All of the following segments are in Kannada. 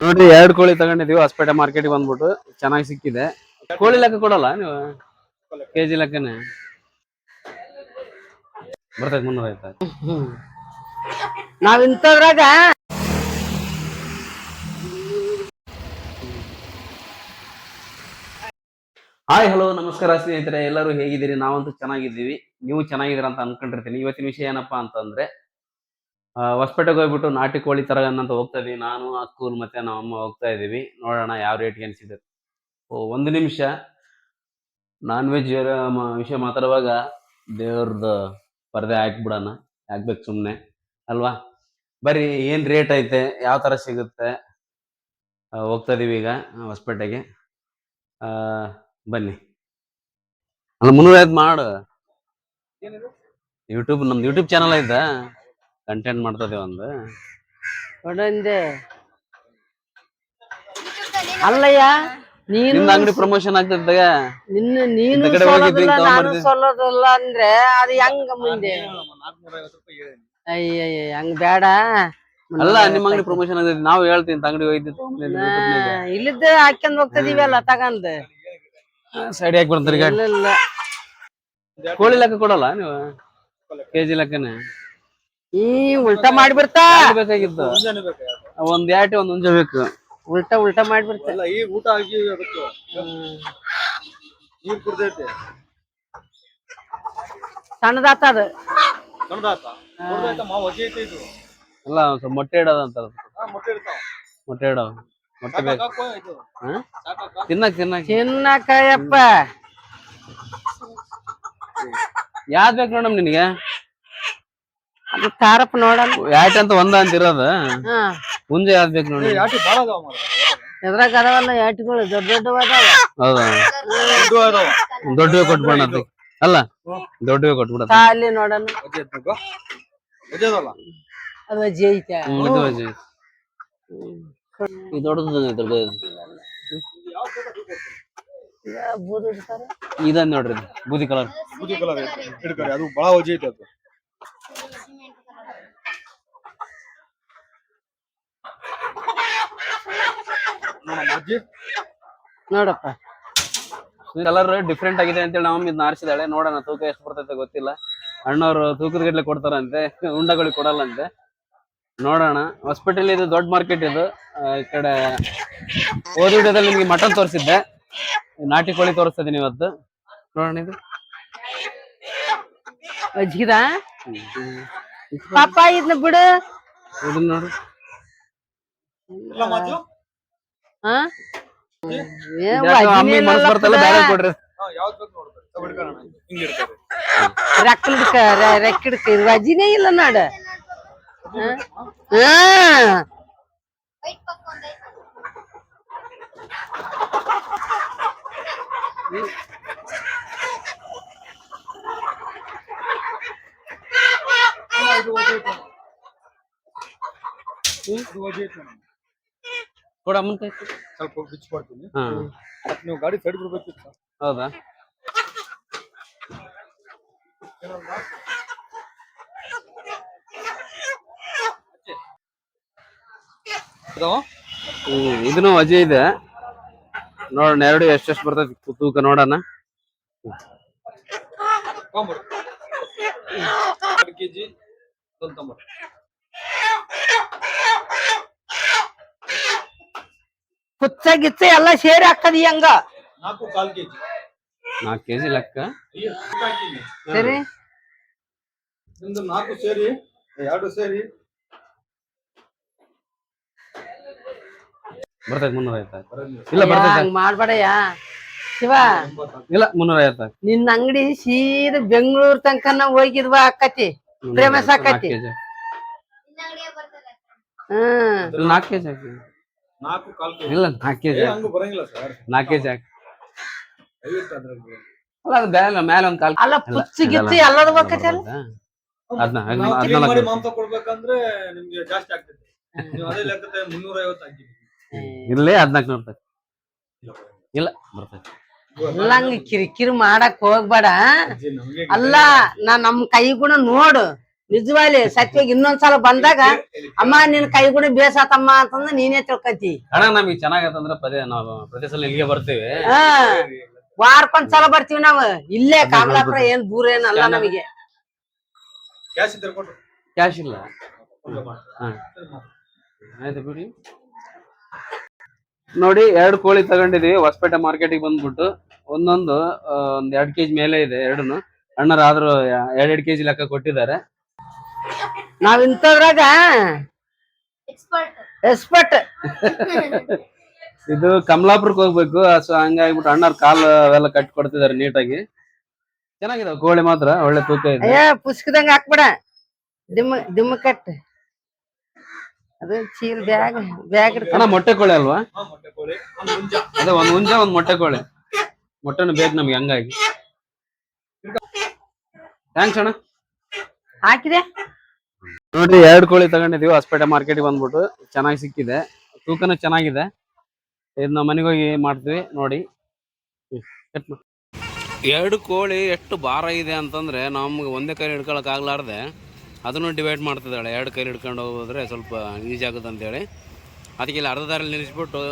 ನೋಡ್ರಿ ಎರಡು ಕೋಳಿ ತಗೊಂಡಿದೀವಿ ಹೊಸಪೇಟೆ ಮಾರ್ಕೆಟ್ ಬಂದ್ಬಿಟ್ಟು ಚೆನ್ನಾಗಿ ಸಿಕ್ಕಿದೆ. ಕೋಳಿ ಲೆಕ್ಕ ಕೊಡಲ್ಲ ನೀವು? ಕೆಜಿ ಲೆಕ್ಕನೆ. ಬರ್ತೈತೆ ಮುನ್ನೂರ ಆಯ್ತಾ. ನಾವ್ ಇಂಥದ್ರಾಗ ಹಾಯ್ ಹಲೋ ನಮಸ್ಕಾರ ಸ್ನೇಹಿತರೆ ಎಲ್ಲರೂ ಹೇಗಿದ್ದೀರಿ? ನಾವಂತೂ ಚೆನ್ನಾಗಿದ್ದೀವಿ. ನೀವು ಚೆನ್ನಾಗಿದ್ದೀರ ಅಂತ ಅನ್ಕೊಂಡಿರ್ತೀನಿ. ಇವತ್ತಿನ ವಿಷಯ ಏನಪ್ಪಾ ಅಂತಂದ್ರೆ ಹೊಸಪೇಟೆಗೆ ಹೋಗ್ಬಿಟ್ಟು ನಾಟಿ ಕೋಳಿ ಅಂತ ಹೋಗ್ತಾ ಇದೀವಿ. ನಾನು ಅಕ್ಕೂಲ್ ಮತ್ತೆ ನಮ್ಮ ಅಮ್ಮ ಹೋಗ್ತಾ ಇದ್ದೀವಿ ನೋಡೋಣ ಯಾವ ರೇಟ್ಗೆ ಸಿಗುತ್ತೆ ಓ ಒಂದು ನಿಮಿಷ. ನಾನ್ ವೆಜ್ ವಿಷಯ ಮಾತಾಡುವಾಗ ದೇವ್ರದ್ದು ಪರದೆ ಹಾಕ್ಬಿಡೋಣ. ಹಾಕ್ಬೇಕು ಸುಮ್ಮನೆ ಅಲ್ವಾ? ಬರೀ ಏನ್ ರೇಟ್ ಐತೆ ಯಾವ ತರ ಸಿಗುತ್ತೆ? ಹೋಗ್ತಾ ಇದೀವಿ ಈಗ ಹೊಸಪೇಟೆಗೆ. ಆ, ಬನ್ನಿ. ಅಲ್ಲ ಮುನ್ನೂರ ಐದು ಮಾಡು. ಯೂಟ್ಯೂಬ್ ನಮ್ದು ಯೂಟ್ಯೂಬ್ ಚಾನಲ್ ಐತಾ? ಕಂಟೆಂಟ್ ಮಾಡ್ತದೆ ಒಂದು. ಕೊಡಂದೆ ಅಲ್ಲಯ್ಯ ನೀನು ನಿಮ್ದು ಅಂಗಡಿ ಪ್ರಮೋಷನ್ ಆಗ್ತದಾಗ ನಿನ್ನ ನೀನು ಇಂಥ ಕಡೆ ಸೋಲೋದಿಲ್ಲ ನಾನು. ಸೋಲೋದಿಲ್ಲ ಅಂದ್ರೆ ಅದು ಹೆಂಗ ಮುಂದೆ? ಅಯ್ಯಯ್ಯ ಹಂಗ ಬೇಡ. ಅಲ್ಲ ನಿಮ್ಮ ಅಂಗಡಿ ಪ್ರಮೋಷನ್ ಆಗ್ತದೆ ನಾವು ಹೇಳ್ತೀನಿ ಅಂಗಡಿ ಹೋಯ್ತು ಇಲ್ಲಿದ್ದ ಹಾಕ್ಯಂದ್ ಹೋಗ್ತದೀವಲ್ಲ ತಗೊಂಡ್. ಸೈಡ್ ಹಾಕಿ ಬರ್ತಾರೆ ಇಲ್ಲ. ಕೋಳಿ ಲೆಕ್ಕ ಕೊಡಲ್ಲ ನೀವು? ಕೆಜಿ ಲೆಕ್ಕನೆ? ಈ ಉಲ್ಟಾ ಮಾಡ್ಬಿಡ್ತಾ ಬೇಕಾಗಿತ್ತು. ಒಂದ್ ಯಾಟಿ ಒಂದ್ ಮುಂಜೆ ಬೇಕು. ಉಲ್ಟಾ ಉಲ್ಟಾ ಮಾಡ್ಬಿಡ್ತಾ ಅಲ್ಲ ಈ ಊಟ ಆಗಿ ಅದಕ್ಕೆ ನೀರ್ ಕುಡ್ದೈತಿ. ಸಣ್ಣದಾತ ಅದು. ಸಣ್ಣದಾತ? ಹೊಗೆ ಐತೆ ಇದು. ಅಲ್ಲ ಒಂದ್ ಸ್ವಲ್ಪ ಮೊಟ್ಟೆ ಇಡೋದಂತ ಅಂತ ಮೊಟ್ಟೆ ಇಡ್ತಾವ. ಮೊಟ್ಟೆ ಇಡೋ ಮೊಟ್ಟೆ ಬೇಕು? ಸಾಕಾಕ? ತಿನ್ನಕ್ ತಿನ್ನಕ್. ಚಿನ್ನಕಾಯಪ್ಪ ಯಾವ್ದ್ ಬೇಕು ನೋಡಮ್ ನಿನಗೆ? ಅದು ತಾರಪ್ಪ ನೋಡಲ್ಲ. ಯಾಟ್ ಅಂತ ಒಂದ ಅಂತ ಇರೋದ? ಹಾ. ಮುಂಜೆ ಯಾವ್ದ್ ಬೇಕು ನೋಡಿ. ಯಾಟಿ ಬಾಳ ಅದಾವ ಮಾರ್ರೆ. ಎದ್ರಾಗ ಅದಾವಲ್ಲ ದೊಡ್ಡ ದೊಡ್ಡ ಅದಾವ. ಹೌದಾ? ದೊಡ್ಡವು ಅದಾವ. ದೊಡ್ಡವೇ ಕೊಟ್ಬಿಡ ಅಲ್ಲ ದೊಡ್ಡವೇ ಕೊಟ್ಬಿಡ ಖಾಲಿ ನೋಡಲ್ಲ. ಅದಲ್ಲ ಅದು ಅಜ್ಜಿ ಐತೆ. ಇದು ದೊಡ್ಡದು ದೊಡ್ಡದು. ಬೂದು ಇಡ್ತಾರ? ಇದನ್ ನೋಡ್ರಿ ಇದು, ಬೂದಿ ಕಲರ್. ಬೂದಿ ಕಲರ್ ಹಿಡ್ಕರಿ ಅದು ಬಾಳ ಹೊಗೆ ಐತೆ ಅದು. ಅಜ್ಜಿ. ನೋಡಪ್ಪ. ಕಲರ್ ಡಿಫ್ರೆಂಟ್ ಆಗಿದೆ ಅಂತೇಳಿ ನಮ್ಮ ಇದನ್ನ ಆರಿಸಿದಾಳೆ. ನೋಡೋಣ ತೂಕ ಎಷ್ಟು ಬರ್ತೈತೆ ಗೊತ್ತಿಲ್ಲ. ಅಣ್ಣವ್ರು ತೂಕದ ಗಡ್ಲೆ ಕೊಡ್ತಾರಂತೆ ಉಂಡಗಳಿಗೆ ಕೊಡಲ್ಲಂತೆ. ನೋಡೋಣ. ಹಾಸ್ಪಿಟಲ್ ಇದು ದೊಡ್ಡ ಮಾರ್ಕೆಟ್ ಇದು. ಈ ಕಡೆ ಹೋದ ವಿಡಿಯೋದಲ್ಲಿ ನಿಮಗೆ ಮಟನ್ ತೋರಿಸಿದ್ದೆ. ನಾಟಿ ಕೋಳಿ ತೋರಿಸ್ತಿದ್ದೀನಿ ಇವತ್ತು ನೋಡೋಣ ಇದು. ಅಜ್ಜಿದ? ಪಾಪ ಇದನ್ನ ಬಿಡು. ಇದನ್ನ ನೋಡು. ರಕ್ಕಡ್ಕ ರ- ರೆಕ್ಕಿಡ್ಕ ಇದು ವಜ್ಜಿನೇ ಇಲ್ಲ ನೋಡ ಹಾ? ಹಾ ಇದು ಹೊಗೆ ನೋಡು. ಕೊಡ ಮುಂದೆ ಸ್ವಲ್ಪ ಬಿಚ್ಚಿ ಕೊಡ್ತೀನಿ. ಹಾ. ನೀವು ಗಾಡಿ ಸೈಡ್ ಬಿಡ್ಬೇಕಿತ್ತು ಹೌದಾ? ಇದನ್ನು ವಜೆ ಇದೆ. ನೋಡೋಣ ಎರಡು ಎಷ್ಟೆಷ್ಟು ಬರ್ತೈತಿ ತೂಕ ನೋಡೋಣ. ಕೆಜಿ ಪುಚ್ಚ ಗಿಚ್ಚ ಎಲ್ಲ ಸೇರಿ ಹಾಕದಿ ಹಂಗ? ನಾಲ್ಕು ಕಾಲ್ ಕೆಜಿ. ನಾಲ್ಕು ಕೆಜಿ ಲೆಕ್ಕ. ಸರಿ. ನಿಮ್ದು ನಾಲ್ಕು ಸೇರಿ ಎರಡು ಸೇರಿ. ಬರ್ತೈತಿ ಮುನ್ನೂರ ಐವತ್ತು ಇಲ್ಲ ಯಾ, ಬರ್ತೈತೆ. ಹಂಗ್ ಮಾಡ್ಬೇಡಯ್ಯ. ಶಿವ. ಇಲ್ಲ ಮುನ್ನೂರ ಐವತ್ತು ನಿನ್ನ ಅಂಗಡಿ ಸೀದಾ ಬೆಂಗಳೂರ್ ತನಕ ನಾವ್ ಹೋಗಿದ್ವಾ ಅಕ್ಕತಿ? Famous ಆಕೈತಿ. ಹ್ಮ್. ನಾಲ್ಕು ಕೆಜಿ ಹಾಕಿ ನಾಲ್ಕು ಕಾಲ್ ಕೆಜಿ ಇಲ್ಲ ನಾಲ್ಕು ಕೆಜಿ ಏ, ಹಂಗ ಬರಂಗಿಲ್ಲ ಸರ್ ನಾಲ್ಕು ಕೆಜಿ ಹಾಕಿ ಐವತ್ತು ಅದ್ರಲ್ಲಿ. ಅಲ್ಲ ಅದು ಮೇಲೆ ಮೇಲೆ ಒಂದು ಕಾಲ್ ಅಲ್ಲ ಪುಚ್ಚ ಗಿಚ್ಚ ಎಲ್ಲದ ಬೇಕತ್ತಲ್ಲ ಅದ್ನ ನಾವು clean ಮಾಡಿ ಹದಿನಾಲ್ಕು ಮಾಂಸ ಕೊಡ್ಬೇಕಂದ್ರೆ ನಿಮ್ಗೆ ಜಾಸ್ತಿ ಆಗ್ತೈತೆ ನೀವು ಅದೇ ಲೆಕ್ಕತೆ ಮುನ್ನೂರ ಐವತ್ತು ಹಾಕಿ ಇಲ್ಲೇ ಹದಿನಾಲ್ಕು ಇಲ್ಲ ಬರ್ತೈತಿ. ಎಲ್ಲ ಹಂಗ ಕಿರಿಕಿರಿ ಮಾಡಕ್ ಹೋಗ್ಬೇಡ. ಅಲ್ಲ ನಾ ನಮ್ ಕೈ ಕೂಡ ನೋಡು. ನಿಜವಾಗ್ಲಿ ಸತ್ಯಾಗ ಇನ್ನೊಂದ್ಸಲ ಬಂದಾಗ ಅಮ್ಮ ನಿನ್ ಕೈ ಕೂಡ ಬೇಸಾತಮ್ಮ ಅಂತಂದ್ರೆ ನೀನೇ ತಿಳ್ಕತಿ. ಅಣ್ಣ ನಮಗೆ ಚೆನ್ನಾಗತ್ತಂದ್ರೆ ಪದೇ ನಾವು ಪ್ರತಿ ಸಲ ಇಲ್ಲಿಗೆ ಬರ್ತೀವಿ. ಹಾ ವಾರಕ್ಕೊಂದ್ ಸಲ ಬರ್ತೀವಿ ನಾವು. ಇಲ್ಲೇ ಕಾಮಲಾಪುರ ಏನ್ ದೂರ ಏನಲ್ಲ ನಮಗೆ. ಕ್ಯಾಶ್ ಇದ್ರೆ ಕೊಟ್ಟು ಕ್ಯಾಶ್ ಇಲ್ಲ. ಹಾ. ಆಯ್ತು ಬಿಡಿ. ನೋಡಿ ಎರಡು ಕೋಳಿ ತಗೊಂಡಿದೀವಿ. ಹೊಸಪೇಟೆ ಮಾರ್ಕೆಟಿಗೆ ಬಂದ್ಬಿಟ್ಟು ಒಂದೊಂದು ಆ, ಒಂದ್ ಎರಡ್ ಕೆಜಿ ಮೇಲೆ ಇದೆ ಎರಡನ್ನು. ಅಣ್ಣರ ಎರಡ್ ಎರಡೆರಡು ಕೆಜಿ ಲೆಕ್ಕ ಕೊಟ್ಟಿದ್ದಾರೆ. ನಾವ್ ಇಂಥದ್ರಾಗ ಎಕ್ಸ್ಪರ್ಟ್ ಇದು ಕಮಲಾಪುರಕ್ಕೆ ಹೋಗ್ಬೇಕು ಸೊ ಹಂಗಾಗ್ಬಿಟ್ಟು ಅಣ್ಣರ ಕಾಲು ಅವೆಲ್ಲ ಕಟ್ಟಿ ಕೊಡ್ತಿದ್ದಾರೆ ನೀಟಾಗಿ. ಚೆನ್ನಾಗಿದಾವೆ ಕೋಳಿ ಮಾತ್ರ ಒಳ್ಳೆ ತೂಕ ಇದೆ. ಅಯ್ಯ ಪುಸ್ಕದಂಗ ಹಾಕ್ಬೇಡ. ದಿಮ್ಮ ದಿಮ್ಮ ಕಟ್. ಅದು ಚೀಲ್ ಬ್ಯಾಗ್ ಬ್ಯಾಗ್ ಅಣ್ಣ ಮೊಟ್ಟೆ ಕೋಳಿ ಅಲ್ವಾ? ಅದೇ ಒಂದ್ ಹುಂಜ ಒಂದ್ ಮೊಟ್ಟೆ ಕೋಳಿ. ಮೊಟ್ಟೆನು ಬೇಕು ನಮ್ಗೆ ಹಂಗಾಗಿ. ಥ್ಯಾಂಕ್ಸ್ ಅಣ್ಣ. ಹಾಕಿದೆ? ನೋಡ್ರಿ ಎರಡು ಕೋಳಿ ತಗೊಂಡಿದೀವಿ ಹೊಸಪೇಟೆ ಮಾರ್ಕೆಟ್ ಬಂದ್ಬಿಟ್ಟು ಚೆನ್ನಾಗಿ ಸಿಕ್ಕಿದೆ. ತೂಕನೂ ಚೆನ್ನಾಗಿದೆ. ಇದನ್ನ ಮನೆಗೆ ಹೋಗಿ ಮಾಡ್ತೀವಿ, ನೋಡಿ. ಎರಡು ಕೋಳಿ ಎಷ್ಟು ಭಾರ ಇದೆ ಅಂತಂದ್ರೆ ನಮ್ಗೆ ಒಂದೇ ಕೈ ಹಿಡ್ಕೊಳಕ್ ಆಗ್ಲಾರ್ದೆ. ಅದನ್ನು ಡಿವೈಡ್ ಮಾಡ್ತಿದ್ದಾಳೆ. ಎರಡು ಕೈ ಹಿಡ್ಕೊಂಡು ಹೋದ್ರೆ ಸ್ವಲ್ಪ ಈಜಿ ಆಗುತ್ತೆ ಅಂತೇಳಿ. ಅದಕ್ಕೆ ಇಲ್ಲಿ ಅರ್ಧ ದಾರಲ್ಲಿ ನಿಲ್ಲಿಸ್ಬಿಟ್ಟು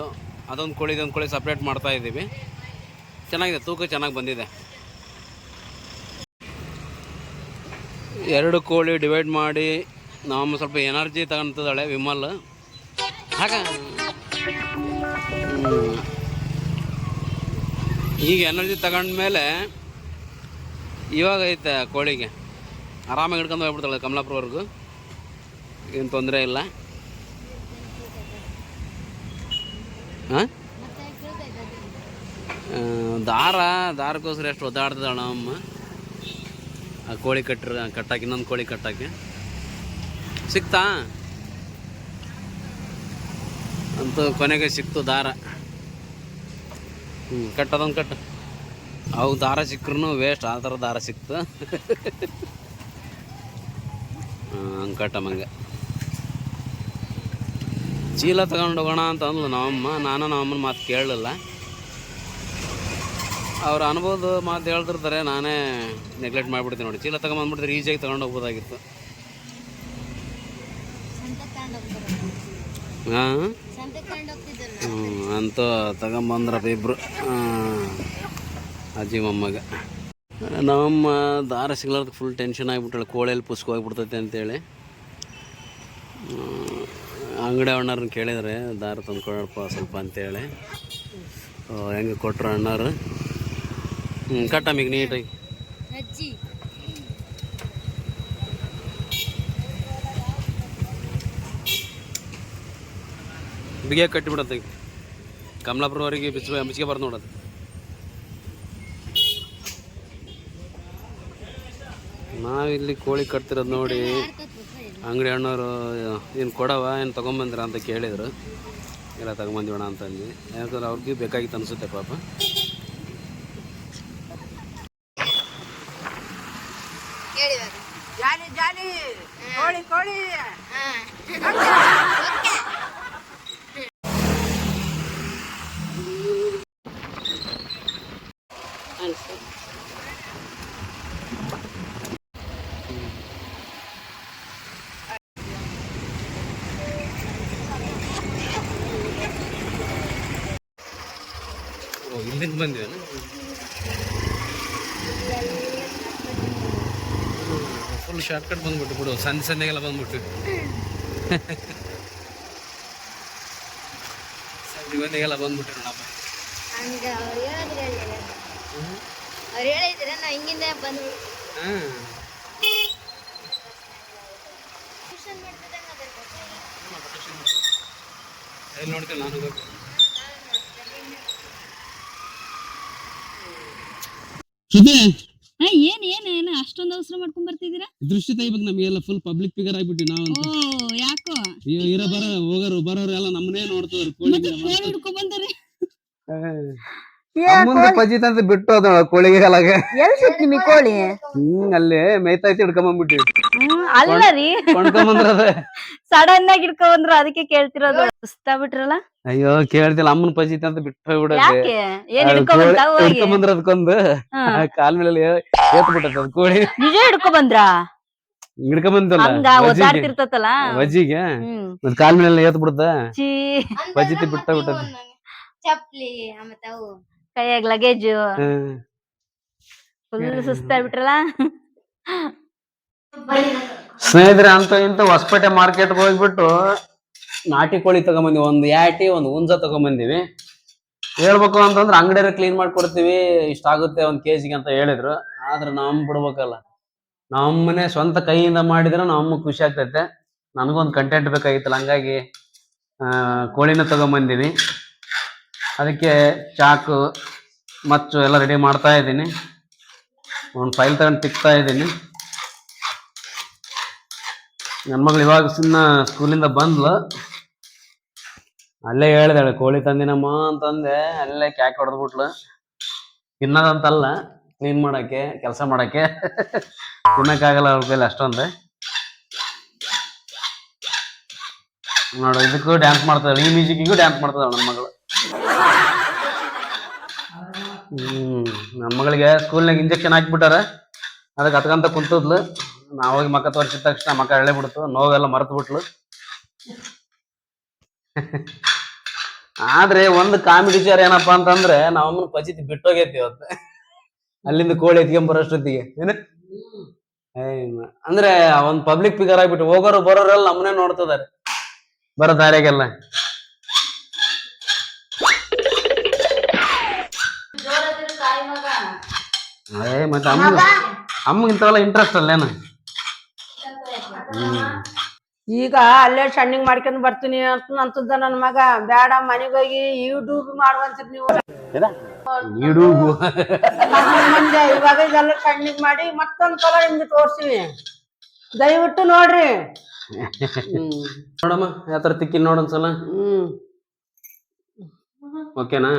ಅದೊಂದು ಕೋಳಿ ಇದೊಂದು ಕೋಳಿ ಸಪ್ರೇಟ್ ಮಾಡ್ತಾ ಇದ್ದೀವಿ. ಚೆನ್ನಾಗಿದೆ, ತೂಕ ಚೆನ್ನಾಗಿ ಬಂದಿದೆ. ಎರಡು ಕೋಳಿ ಡಿವೈಡ್ ಮಾಡಿ ನಮ್ಮ ಸ್ವಲ್ಪ ಎನರ್ಜಿ ತಗೊಂತದಾಳೆ ವಿಮಲ್. ಹಾಗ ಈಗ ಎನರ್ಜಿ ತಗೊಂಡ್ಮೇಲೆ ಇವಾಗ ಐತೆ ಕೋಳಿಗೆ. ಆರಾಮಾಗಿ ಹಿಡ್ಕೊಂಡು ಹೋಗ್ಬಿಡ್ತಾಳೆ ಕಮಲಾಪುರವರೆಗೂ ಏನು ತೊಂದರೆ ಇಲ್ಲ. ಹಾಂ ದಾರ, ದಾರಕ್ಕೋಸ್ಕರ ಎಷ್ಟು ಒದ್ದಾಡ್ತಿದ್ದಾಳೆ ಅಮ್ಮ. ಆ ಕೋಳಿ ಕಟ್ರ ಕಟ್ಟಾಕಿ, ಇನ್ನೊಂದು ಕೋಳಿ ಕಟ್ಟಾಕಿ. ಸಿಕ್ತಾ? ಅಂತೂ ಕೊನೆಗೆ ಸಿಕ್ತು ದಾರ. ಹ್ಞೂ ಕಟ್ಟದೊಂದು ಕಟ್ಟ ಅವು ದಾರ ಸಿಕ್ಕರೂ ವೇಸ್ಟ್ ಆ ಥರ ದಾರ ಸಿಕ್ತು. ಹಂಗೆ ಕಟ್ಟಮ್ಮಂಗೆ ಚೀಲ ತಗೊಂಡು ಹೋಗೋಣ ಅಂತ ಅಂದ್ಲು ನಮ್ಮಮ್ಮ. ನಾನು ನಮ್ಮಮ್ಮನ ಮಾತು ಕೇಳಲಿಲ್ಲ. ಅವ್ರ ಅನುಭವದ ಮಾತು ಹೇಳ್ತಿರ್ತಾರೆ, ನಾನೇ ನೆಗ್ಲೆಕ್ಟ್ ಮಾಡಿಬಿಡ್ತೀನಿ ನೋಡಿ. ಚೀಲ ತಗೊಂಬಂದ್ಬಿಟ್ಟಿದ್ರೆ ಈಜಿಯಾಗಿ ತಗೊಂಡು ಹೋಗ್ಬೋದಾಗಿತ್ತು ಹಾಂ? ಹ್ಞೂ ಅಂತೂ ತಗೊಂಬಂದ್ರಪ್ಪ ಇಬ್ಬರು ಅಜ್ಜಿ ಮೊಮ್ಮಗ. ನಮ್ಮ ದಾರ ಸಿಗ್ಲಾರ್ದು ಫುಲ್ ಟೆನ್ಷನ್ ಆಗಿಬಿಟ್ಟಾಳೆ ಕೋಳಿಯಲ್ಲಿ ಪುಸ್ಕ ಹೋಗ್ಬಿಡ್ತೈತೆ ಅಂತೇಳಿ. ಅಂಗಡಿ ಅಣ್ಣವ್ರನ್ನ ಕೇಳಿದರೆ ದಾರ ತಂದು ಕೊಡಪ್ಪ ಸ್ವಲ್ಪ ಅಂತೇಳಿ. ಹೆಂಗೆ ಕೊಟ್ರು ಅಣ್ಣವ್ರು ಹ್ಞೂ ಕಟ್ಟಮ್ಮಿಗೆ ನೀಟಾಗಿ. ಬಿಗಿಯಾಗಿ ಕಟ್ಟಿಬಿಡತ್ತೆ. ಕಮಲಾಪುರವರೆಗೆ ಬಿಸಿ ಬಿಸಿಗೆ ಬರ್ದು ನೋಡೋದು ನಾವಿಲ್ಲಿ ಕೋಳಿ ಕಟ್ತಿರೋದು ನೋಡಿ ಅಂಗಡಿ ಅಣ್ಣವರು ಏನು ಕೊಡವ ಏನು ತೊಗೊಂಬಂದಿರ ಅಂತ ಕೇಳಿದರು. ಎಲ್ಲ ತಗೊಂಬಂದಿವಣ ಅಂತಂದು ಯಾಕಂದ್ರೆ ಅವ್ರಿಗೂ ಬೇಕಾಗಿತ್ತು ಅನಿಸುತ್ತೆ ಪಾಪ. ಜಾಲಿ ಜಾಲಿ. ಕೋಳಿ ಕೋಳಿ ಹಾ. ಓ ಇಲ್ಲಿಂದ ಬಂದಿವೆ ಫುಲ್ ಶಾರ್ಟ್ ಕಟ್ ಬಂದ್ಬಿಟ್ಟು ಬಿಡು ಸಂಜೆ ಸಂಜೆಗೆಲ್ಲ ಬಂದ್ಬಿಟ್ಟು ಸಂಜೆ ಬಂದಿಗೆಲ್ಲ ಬಂದ್ಬಿಟ್ರು ನೋಡಪ್ಪ. ಅವ್ರು ಹೇಳಿದ್ರೆ ನಾ ಹಿಂಗಿಂದ ಬಂದು ಹಾಂ. ಎಲ್ಲಿ ನೋಡ್ತೀನಿ ನಾನು ಶ್ರುತಿ ಹಾ, ಏನ್ ಏನ್ ಏನ? ಅಷ್ಟೊಂದು ಅವಸರ ಮಾಡ್ಕೊಂಡ್ ಬರ್ತಿದ್ದೀರಾ? ದೃಷ್ಟಿ ಇವಾಗ ನಮಗೆಲ್ಲ ಫುಲ್ ಪಬ್ಲಿಕ್ ಫಿಗರ್ ಆಗ್ಬಿಟ್ಟು ನಾವು ಓ ಯಾಕೋ? ಅಯ್ಯೋ ಇರೋ ಬರೋ ಹೋಗೋರು ಬರೋರು ಎಲ್ಲ ನಮ್ಮನ್ನೇ ನೋಡ್ತಿದ್ರು ಮತ್ತೆ ಫೋನ್ ಹಿಡ್ಕೊಂಡ್ ಬಂದರೆ ಮುಂದೆ ಪಜಿತ್ ಅಂತ ಬಿಟ್ಟು ಅದ ಕೋಳಿಗೆ ಕಾಲಾಗ ಎಲ್ ಸಿಕ್ ನಿಮಗ್ ಕೋಳಿ? ಹ್ಮ್ ಅಲ್ಲಿ ಮೇಯ್ತೈತಿ ಹಿಡ್ಕೊಂಬಂದ್ಬಿಟ್ಟಿ ಅಲ್ಲ ರೀ. ಕೊಂಡ್ಕೊಂಬಂದ್ರದ. ಸಡನ್ ಆಗಿ ಹಿಡ್ಕೊಂಡ್ರ ಅದಕ್ಕೆ ಕೇಳ್ತಿರೋದು. ಸುಸ್ತಾ ಬಿಟ್ರಲ್ಲ ಅಯ್ಯೋ ಕೇಳ್ತಿಲ್ಲ ಅಮ್ಮನ ಪಜಿತ್ ಅಂತ ಬಿಟ್ಟು ಹೋಗ್ಬಿಡತ್ತೆ ಯಾಕೆ? ಏನ್ ಹಿಡ್ಕೊಂಡ್ ಹೋಗಿ. ಹಿಡ್ಕೊಂಬಂದ್ರದ್ಕೊಂದು ಹಾ. ಕಾಲ್ ಮೇಲೆ ಏತ್ ಬಿಟ್ಟದ ಅದು ಕೋಳಿ. ನಿಜ ಹಿಡ್ಕೊಂಡ್ ಬಂದ್ರಾ ಹಿಡ್ಕೊಂಬಂತಲ್ಲ ಹಂಗ ಒದ್ದಾಡ್ತಿರ್ತತಲ್ಲ? ವಜ್ಜಿಗೆ. ಹ್ಮ್. ಮತ್ ಕಾಲ್ ಮೇಲೆ ಏತ್ ಬಿಡುತ್ತ ಚೀ ಬಜ್ಜಿತಿ ಬಿಟ್ಟ ಬಿಟ್ಟದ್ದು. ಚಪ್ಲಿ ಮತ್ತೆ ಅವು ಕೈಯಾಗ ಲಗೇಜ್ ಫುಲ್ ಸುಸ್ತಾಗ್ಬಿಟ್ರಲ್ಲ ಸ್ನೇಹಿತರೆ ಅಂತ ಇಂತ ಹೊಸಪೇಟೆ ಮಾರ್ಕೆಟ್ ಹೋಗ್ಬಿಟ್ಟು ನಾಟಿ ಕೋಳಿ ತಗೊಂಬಂದಿವಿ. ಒಂದು ಯಾಟಿ ಒಂದು ಹುಂಜ ತಗೊಂಬಂದಿವಿ. ಹೇಳ್ಬೇಕು ಅಂತಂದ್ರೆ ಅಂಗಡಿಯವ್ರ ಕ್ಲೀನ್ ಮಾಡ್ಕೊಡ್ತೀವಿ ಇಷ್ಟ ಆಗುತ್ತೆ ಒಂದ್ ಕೆಜಿಗೆ ಅಂತ ಹೇಳಿದ್ರು. ಆದ್ರೆ ನಮ್ ಬಿಡ್ಬೇಕಲ್ಲ. ನಮ್ಮನೆ ಸ್ವಂತ ಕೈಯಿಂದ ಮಾಡಿದ್ರೆ ನಮ್ಮ ಖುಷಿ ಆಗ್ತೈತೆ. ನನಗೊಂದು ಕಂಟೆಂಟ್ ಬೇಕಾಗಿತ್ತಲ್ಲ ಹಂಗಾಗಿ ಕೋಳಿನ ತಗೊಂಬಂದಿವಿ. ಅದಕ್ಕೆ ಚಾಕು, ಮಚ್ಚು ಎಲ್ಲ ರೆಡಿ ಮಾಡ್ತಾ ಇದ್ದೀನಿ. ಒಂದು ಫೈಲ್ ತಗೊಂಡು ತಿಕ್ತಾ ಇದ್ದೀನಿ. ನನ್ನ ಮಗಳು ಇವಾಗ ಸುಮ್ಮನೆ ಸ್ಕೂಲಿಂದ ಬಂದ್ಲು. ಅಲ್ಲೇ ಹೇಳ್ದಾಳೆ, ಕೋಳಿ ತಂದಿನಮ್ಮ ಅಂತಂದೆ. ಅಲ್ಲೇ ಕ್ಯಾಕ್ ಹೊಡೆದ್ಬಿಟ್ಲು. ತಿನ್ನೋದಂತಲ್ಲ ಕ್ಲೀನ್ ಮಾಡೋಕ್ಕೆ, ಕೆಲಸ ಮಾಡೋಕ್ಕೆ. ತಿನ್ನೋಕ್ಕಾಗಲ್ಲ ಅವ್ರ ಕೈಲಿ ಅಷ್ಟೊಂದು. ನೋಡು, ಇದಕ್ಕೂ ಡ್ಯಾನ್ಸ್ ಮಾಡ್ತಾಳೆ ಈ ಮ್ಯೂಸಿಕ್ಕಿಗೂ ಡ್ಯಾನ್ಸ್ ಮಾಡ್ತಾಳೆ ನನ್ನ ಮಗಳು. ಹ್ಮ್ ನನ್ನ ಮಗಳಿಗೆ ಸ್ಕೂಲ್ನಾಗ ಇಂಜೆಕ್ಷನ್ ಹಾಕ್ಬಿಟ್ಟಾರ. ಅದಕ್ಕೆ ಹತ್ಕಂತ ಕುಂತದ್ಲು. ನಾ ಹೋಗಿ ಮಕ್ಕ ತೋರಿಸಿದ ತಕ್ಷಣ ಮಕ್ಕ ಎಳೆ ಬಿಡ್ತು, ನೋವೆಲ್ಲ ಮರೆತು ಬಿಟ್ಲು ಆದ್ರೆ ಒಂದು ಕಾಮಿಡಿ ಚೇರ್ ಏನಪ್ಪಾ ಅಂತಂದ್ರೆ ನಾವಮ್ಮನ ಪಚಿತಿ ಬಿಟ್ಟೋಗೈತಿ ಇವತ್ತು. ಅಲ್ಲಿಂದ ಕೋಳಿ ಎತ್ಕೊಂಬರೋಷ್ಟೊತ್ತಿಗೆ ಏನು? ಅಂದ್ರೆ ಒಂದ್ ಪಬ್ಲಿಕ್ ಫಿಗರ್ ಆಗ್ಬಿಟ್ಟು ಹೋಗೋರು ಬರೋರೆಲ್ಲ ನಮ್ಮನೆ ನೋಡ್ತಿದಾರೆ. ಬರೋ ದಾರಿಯಾಗೆಲ್ಲ ಏ ಮತ್ತೆ ಅಮ್ಮ? ಅಮ್ಮಗೆ ಇಂಥವೆಲ್ಲ ಇಂಟ್ರೆಸ್ಟ್ ಅಲ್ಲೇನು? ಈಗ ಅಲ್ಲೇ ಶಣ್ಣಿಂಗ್ ಮಾಡ್ಕೊಂಡ್ ಬರ್ತೀನಿ ಅಂತ ಅಂತದ್ದ ನನ್ನ ಮಗ. ಬೇಡ ಮನೆಗ್ ಹೋಗಿ ಯೂಟ್ಯೂಬ್ ಮಾಡುವಂತದ್ ನೀವು. ಯೂಟ್ಯೂಬ್ ಮುಂದೆ ಇವಾಗ ಇದೆಲ್ಲ ಸಣ್ಣಿಗ್ ಮಾಡಿ ಮತ್ತೊಂದ್ ಸಲ ಹಿಂಗೆ ತೋರ್ಸಿವಿ ದಯವಿಟ್ಟು ನೋಡ್ರಿ. ನೋಡಮ್ಮ ಯಾವ ಥರ ತಿಕ್ಕಿ ನೋಡೊಂದ್ಸಲ ಹ್ಮ್. ಓಕೆನಾ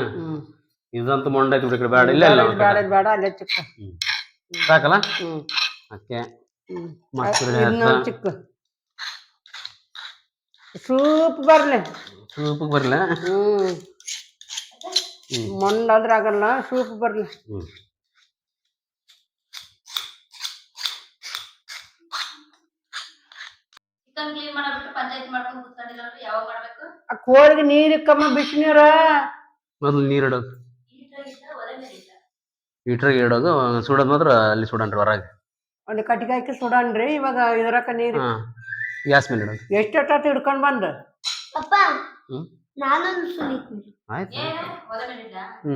ಇದಂತೂ ಮೊಂಡ ಐತಿ ಬಿಡಿ. ಬೇಡ ಇಲ್ಲ ಇಲ್ಲ ಬೇಡ ಬೇಡ ಬೇಡ ಅಲ್ಲೇ ಚಿಕ್ಕ. ಸಾಕಲ್ಲ? ಹ್ಮ್. ಓಕೆ ಇನ್ನೊಂದ್? ಚಿಕ್ಕ. ಸೂಪ್ ಬರ್ಲಿ. ಸೂಪ್ ಬರಲ್ಲ ಹ್ಮ್. ಮೊಂಡಾದ್ರೆ ಆಗಲ್ಲ ಸೂಪ್ ಬರ್ಲಿ. ಹ್ಮ್. ಚಿಕನ್ ಕ್ಲೀನ್ ಮಾಡಬಿಟ್ಟು ಪಂಚಾಯತ್ ಮಾಡ್ಕೊಂಡು ಕೂತ್ಕೊಂಡಿಲ್ಲ ಯಾವಾಗ ಮಾಡ್ಬೇಕು? ಆ ಕೋಳಿಗೆ ನೀರ್ ಕಮ್ಮಿ ಬಿಸಿನೀರ ಮೊದಲು ನೀರು ಇಡೋದು. ಹೀಟ್ರಿಗೆ ಇಡೋದು ಸುಡೋದು ಮಾತ್ರ ಅಲ್ಲಿ ಸುಡನ್ರಿ ಹೊರಗೆ. ಒಂದು ಕಟ್ಟಿಗೆ ಹಾಕಿ ಸುಡನ್ರಿ ಇವಾಗ ಇದ್ರಕ ನೀರ್ ಹಾ ಗ್ಯಾಸ್ ಮೇಲೆ ಇಡೋದು. ಎಷ್ಟೊತ್ತ ಹಿಡ್ಕೊಂಡ್ ಬಂದ್? ಅಪ್ಪ ಹ್ಮ್? ನಾನೊಂದು ಸುಲಿತೀನಿ ಆಯ್ತು. ಹ್ಞೂ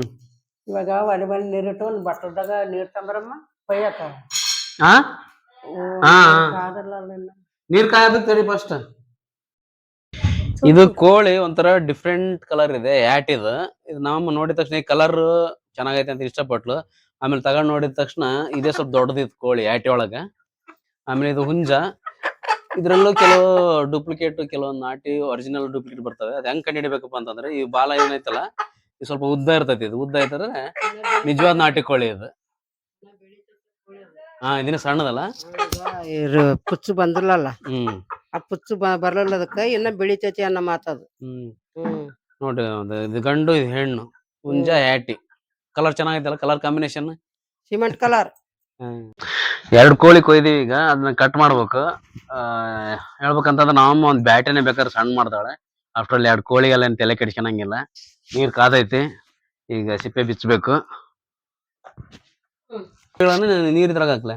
ಇವಾಗ ಒಲೆ ಮೇಲೆ ನೀರಿಟ್ಟು ಒಂದು ಬಟ್ಟಲ್ದಾಗ ನೀರ್ ತಂಬರಮ್ಮ ಕೊಯ್ಯಕ? ಹಾಂ ಹಾ. ಕಾದಲ್ಲ ಅಲ್ಲೆಲ್ಲ. ನೀರ್ ಕಾಯೋದಕ್ಕೆ ತಡಿ ಫಸ್ಟ್ ಇದು ಕೋಳಿ ಒಂಥರ ಡಿಫ್ರೆಂಟ್ ಕಲರ್ ಇದೆ ಯಾಟ್ ಇದು. ಇದು ನಮ್ಮ ನೋಡಿದ ತಕ್ಷಣ ಕಲರ್ ಚೆನ್ನಾಗೈತೆ ಅಂತ ಇಷ್ಟಪಟ್ಲು. ಆಮೇಲೆ ತಗೊಂಡ್ ನೋಡಿದ ತಕ್ಷಣ ಇದೇ ಸ್ವಲ್ಪ ದೊಡ್ಡದಿತ್ತು ಕೋಳಿ ಆಟಿ ಒಳಗ. ಆಮೇಲೆ ಇದು ಹುಂಜ. ಇದ್ರಲ್ಲೂ ಕೆಲವು ಡೂಪ್ಲಿಕೇಟ್ ಕೆಲವೊಂದು ನಾಟಿ ಒರಿಜಿನಲ್ ಡೂಪ್ಲಿಕೇಟ್ ಬರ್ತವೆ. ಅದ್ ಹೆಂಗ್ ಕಂಡುಹಿಡಿಬೇಕಪ್ಪ ಅಂತಂದ್ರೆ ಈ ಬಾಲ ಏನೈತಲ್ಲ ಇದು ಸ್ವಲ್ಪ ಉದ್ದ ಇರ್ತೈತಿ ಇದು. ಉದ್ದ ಐತಂದ್ರೆ ನಿಜವಾದ ನಾಟಿ ಕೋಳಿ ಇದು. ಹಾ ಇದನ್ನ ಸಣ್ಣದಲ್ಲ. ಪುಚ್ಚು ಬಂದಿರ್ಲಲ್ಲ ಹ್ಮ್. ಆ ಪುಚ್ಚು ಬ- ಬರ್ಲಿಲ್ಲ ಅದಕ್ಕ ಇನ್ನ ಬೆಳಿತೈತಿ ಅನ್ನೋ ಮಾತದು ಹ್ಮ್. ಹ್ಮ್. ನೋಡಿ ಇದು ಗಂಡು ಇದು ಹೆಣ್ಣು. ಹುಂಜ ಯಾಟಿ ಕಲರ್ ಚೆನ್ನಾಗಿದೆ ಕಲರ್ ಕಾಂಬಿನೇಷನ್ ಸಿಮೆಂಟ್ ಕಲರ್ ಎರಡು ಕೋಳಿ ಕೊಯ್ದೀವಿ ಈಗ ಅದನ್ನ ಕಟ್ ಮಾಡ್ಬೇಕು. ಆ, ಹೇಳ್ಬೇಕಂತಂದ್ರೆ ನಮ್ಮ ಒಂದ್ ಬ್ಯಾಟೆನೆ ಬೇಕಾದ್ರೆ ಸಣ್ಣ ಮಾಡ್ತಾಳೆ ಅಷ್ಟ್ರಲ್ಲಿ ಎರಡು ಕೋಳಿಗೆಲ್ಲ ಏನ್ ತಲೆ ಕೆಡ್ಸ್ಕೊಳಂಗಿಲ್ಲ ನೀರ್ ಕಾದೈತಿ ಈಗ ಸಿಪ್ಪೆ ಬಿಚ್ಚಬೇಕು ನೀರ್ ಇದ್ರಾಗ ಹಾಕ್ಲೆ?